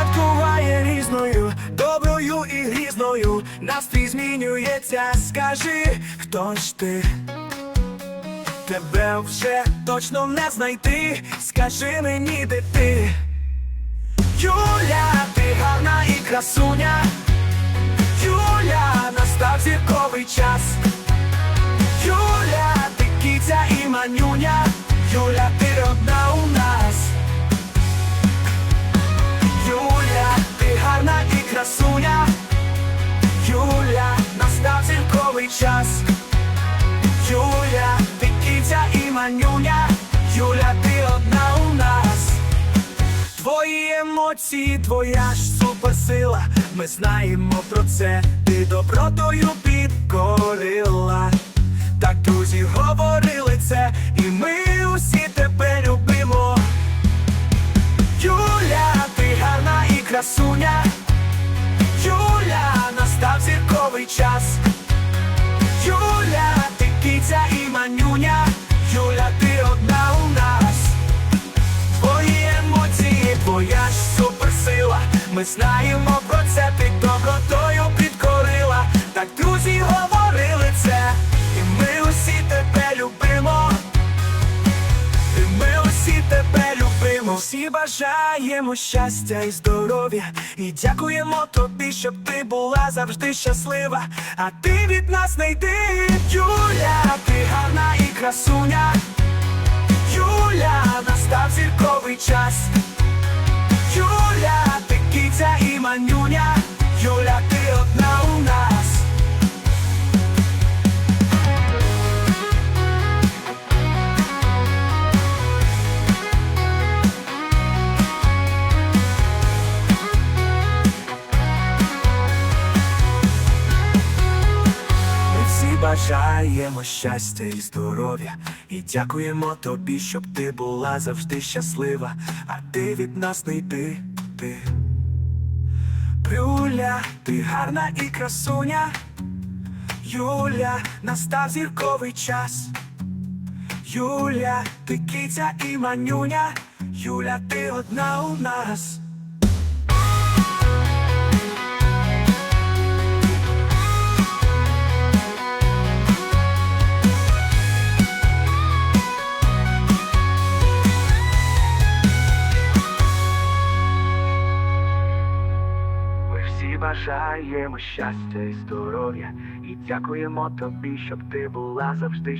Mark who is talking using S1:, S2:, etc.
S1: святкуває різною, доброю і грізною, настрій змінюється, скажи, хто ж ти? Тебе вже точно не знайти, скажи мені, де ти Юля, ти гарна і красуня, Юля, настав зірковий час. Час. Юля, ти киця і манюня. Юля, ти одна у нас. Твої емоції, твоя ж суперсила. Ми знаємо про це, ти добротою підкорила. Так друзі говорили це, і ми усі тебе любимо. Юля, ти гарна і красуня. Юля, настав зірковий час. Ми знаємо про це, ти добротою підкорила. Так друзі говорили це, і ми усі тебе любимо. І ми усі тебе любимо. Всі бажаємо щастя і здоров'я. І дякуємо тобі, щоб ти була завжди щаслива. А ти від нас не йди, Юля, ти гарна і красуня. Юля, настав зірковий час. Бажаємо щастя і здоров'я. І дякуємо тобі, щоб ти була завжди щаслива. А ти від нас не йди, ти. Юля, ти гарна і красуня. Юля, настав зірковий час. Юля, ти киця і манюня. Юля, ти одна у нас. Бажаємо щастя і здоров'я, і дякуємо тобі, щоб ти була завжди